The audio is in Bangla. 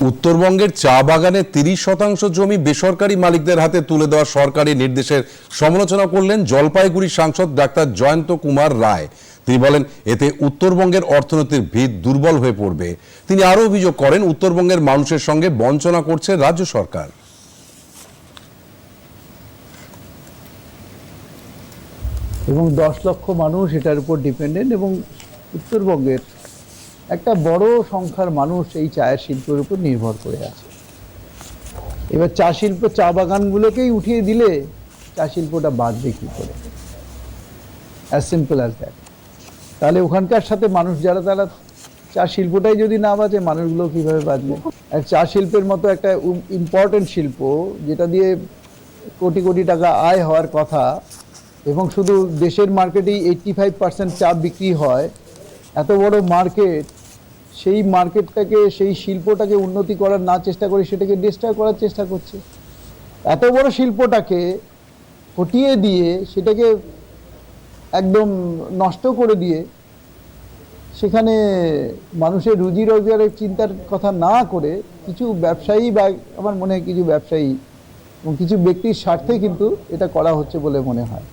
উত্তরবঙ্গের চা বাগানে তিরিশ শতাংশ জমি বেসরকারি মালিকদের হাতে তুলে দেওয়া সরকারি নির্দেশের সমালোচনা করলেন জলপাইগুড়ি সাংসদ ডাক্তার জয়ন্ত কুমার রায়। তিনি বলেন, এতে উত্তরবঙ্গের অর্থনীতির ভিত দুর্বল হয়ে পড়বে। তিনি আরও অভিযোগ করেন, উত্তরবঙ্গের মানুষের সঙ্গে বঞ্চনা করছে রাজ্য সরকার। এবং দশ লক্ষ মানুষ এটার উপর ডিপেন্ডেন্ট এবং উত্তরবঙ্গের একটা বড় সংখ্যার মানুষ এই চায়ের শিল্পের উপর নির্ভর করে আছে। এবার চা শিল্প, চা বাগানগুলোকেই উঠিয়ে দিলে চা শিল্পটা বাঁচবে কী করে? অ্যাজ সিম্পল অ্যাজ দ্যাট তাহলে ওখানকার সাথে মানুষ যারা, তারা চা শিল্পটাই যদি না বাঁচে, মানুষগুলো কীভাবে বাঁচবে? আর চা শিল্পের মতো একটা ইম্পর্টেন্ট শিল্প, যেটা দিয়ে কোটি কোটি টাকা আয় হওয়ার কথা, এবং শুধু দেশের মার্কেটেই এইট্টি ফাইভ পার্সেন্ট চা বিক্রি হয়, এত বড় মার্কেট সেই মার্কেটটাকে, সেই শিল্পটাকে উন্নতি করার না চেষ্টা করে, সেটাকে ডিস্ট্রয় করার চেষ্টা করছে। এত বড় শিল্পটাকে হটিয়ে দিয়ে, সেটাকে একদম নষ্ট করে দিয়ে, সেখানে মানুষের রুজি রোজগারের চিন্তার কথা না করে, কিছু ব্যবসায়ী বা আমার মনে হয় কিছু ব্যবসায়ী এবং কিছু ব্যক্তির স্বার্থে কিন্তু এটা করা হচ্ছে বলে মনে হয়।